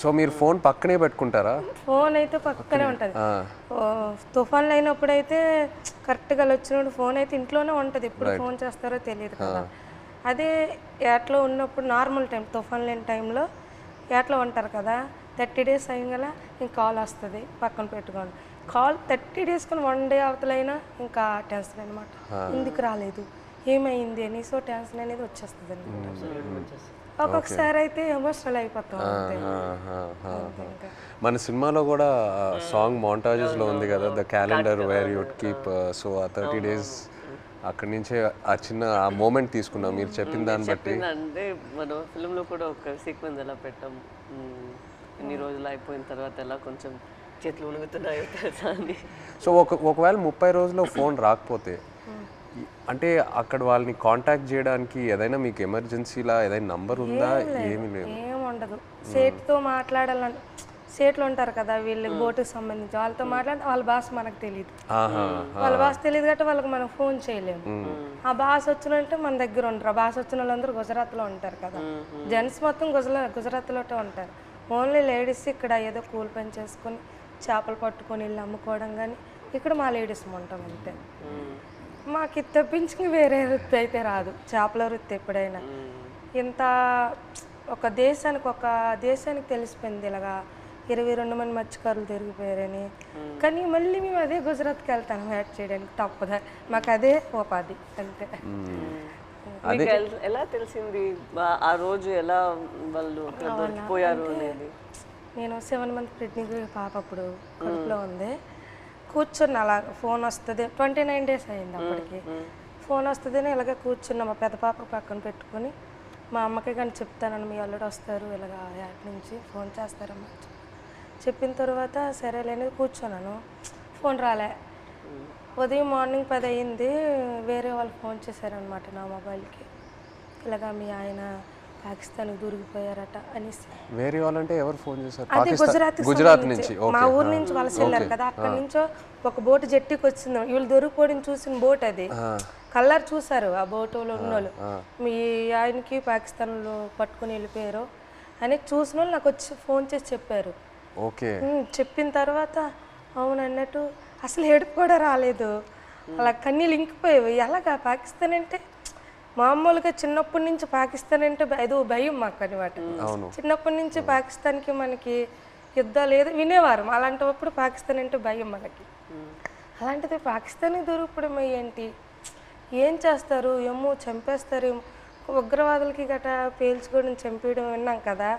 So మీరు phone పక్కనే పెట్టుకుంటారా? ఫోన్ అయితే పక్కనే ఉంటుంది. తుఫాన్లు అయినప్పుడు అయితే కరెక్ట్గా వచ్చినప్పుడు ఫోన్ అయితే ఇంట్లోనే ఉంటుంది. ఎప్పుడు ఫోన్ చేస్తారో తెలియదు కదా. అదే ఏట్లో ఉన్నప్పుడు నార్మల్ టైం తుఫాన్ లేని టైంలో ఏట్లో ఉంటారు కదా థర్టీ డేస్ అయ్యగల ఇంక కాల్ వస్తుంది పక్కన పెట్టుకోండి కాల్ థర్టీ డేస్ కానీ వన్ డే అవతలైనా ఇంకా టెన్షన్ అనమాట ఎందుకు రాలేదు? ఏమైంది అని సో టెన్షన్ అనేది వచ్చేస్తుంది అనమాట ఒక్కొక్కసారి అయితే ఎమోషనల్ అయిపోతాం. మన సినిమాలో కూడా సాంగ్ మౌంటాజెస్లో ఉంది కదా the calendar where you'd keep so ఆ థర్టీ డేస్ అక్కడి నుంచే ఆ చిన్న ఆ మూమెంట్ తీసుకున్నాం. మీరు చెప్పిన దాన్ని బట్టి. అంటే మన ఫిల్మ్లో కూడా ఒక సీక్వెన్స్ ఎలా పెట్టాం. ఇన్ని రోజులు అయిపోయిన తర్వాత ఎలా కొంచెం చేతులు ఉణుగుతున్నాయో తెలుసా అని. సో ఒక ఒకవేళ ముప్పై రోజుల్లో ఫోన్ రాకపోతే అంటే అక్కడ వాళ్ళని కాంటాక్ట్ చేయడానికి ఏదైనా మీకు ఎమర్జెన్సీలా ఏదైనా నంబర్ ఉందా? ఏమీ లేదు. ఏం ఉండదు. సేట్తో మాట్లాడాలని సేట్లు ఉంటారు కదా వీళ్ళకి బోటుకి సంబంధించి. వాళ్ళతో మాట్లాడి వాళ్ళ భాష మనకు తెలియదు వాళ్ళ భాష తెలియదు కాబట్టి వాళ్ళకి మనం ఫోన్ చేయలేము. ఆ భాష వచ్చినంటే మన దగ్గర ఉంటారు ఆ భాష వచ్చిన వాళ్ళందరూ గుజరాత్లో ఉంటారు కదా. జెంట్స్ మొత్తం గుజరా గుజరాత్లోనే ఉంటారు. ఓన్లీ లేడీస్ ఇక్కడ ఏదో కూలి పని చేసుకొని చేపలు పట్టుకొని వెళ్ళి అమ్ముకోవడం కానీ ఇక్కడ మా లేడీస్ ఉంటాం అంతే. మాకు ఇది తప్పించి వేరే వృత్తి అయితే రాదు. చేపల వృత్తి ఎప్పుడైనా. ఇంత ఒక దేశానికి ఒక దేశానికి తెలిసిపోయింది ఇలాగా ఇరవై రెండు మంది మత్స్యకారులు తిరిగిపోయారని. కానీ మళ్ళీ మేము అదే గుజరాత్కి వెళ్తాను యాడ్ చేయడానికి తప్పదా. మాకు అదే ఉపాధి అంతే. ఎల్- తెలిసింది? ఆ రోజు ఎలా వాళ్ళు దొరికిపోయారు అనేది? నేను సెవెన్ మంత్ ప్రెగ్నెంట్ పాప అప్పుడు కడుపులో ఉంది. కూర్చున్న అలా ఫోన్ వస్తుంది. ట్వంటీ నైన్ డేస్ అయింది అప్పటికి. ఫోన్ వస్తుందని ఇలాగే కూర్చున్నా మా పెద్ద పాప పక్కన పెట్టుకొని మా అమ్మకి కానీ చెప్తానని మీ అల్లుడు వస్తారు ఇలాగ యాడ్ నుంచి ఫోన్ చేస్తారమ్మా. చెప్పిన తర్వాత సరేలేని కూర్చున్నాను ఫోన్ రాలే. ఉదయం మార్నింగ్ పది అయింది వేరే వాళ్ళు ఫోన్ చేశారనమాట నా మొబైల్కి. ఇలాగా మీ ఆయన పాకిస్తాన్కి దూరికిపోయారట అనేసి. వేరే వాళ్ళంటే ఎవరు ఫోన్ చేశారు? అదే పాకిస్తాన్ గుజరాత్ గుజరాత్ నుంచి. మా ఊరు నుంచి వలస వెళ్ళారు కదా అక్కడ నుంచో ఒక బోట్ జట్టికి వచ్చింది. వీళ్ళు దొరికిపోవడం చూసిన బోట్ అది. కలర్ చూసారు ఆ బోటులో ఉన్నోళ్ళు. మీ ఆయనకి పాకిస్తాన్లో పట్టుకుని వెళ్ళిపోయారు అని చూసిన వాళ్ళు నాకు వచ్చి ఫోన్ చేసి చెప్పారు. ఓకే. చెప్పిన తర్వాత అవును అన్నట్టు అసలు ఏడుపు కూడా రాలేదు. అలా కన్నీళ్ళు ఇంకిపోయేవి ఎలాగా పాకిస్తాన్ అంటే? మామూలుగా చిన్నప్పటి నుంచి పాకిస్తాన్ అంటే ఏదో భయం మాకు అనమాట. చిన్నప్పటి నుంచి పాకిస్తాన్కి మనకి యుద్ధాలు ఏదో వినేవారు. అలాంటప్పుడు పాకిస్తాన్ అంటే భయం మనకి. అలాంటిది పాకిస్తాన్కి దొరకడం ఏంటి? ఏం చేస్తారు? ఏమో చంపేస్తారు. ఉగ్రవాదులకి గట్రా పేల్చుకోవడం చంపేయడం విన్నాం కదా.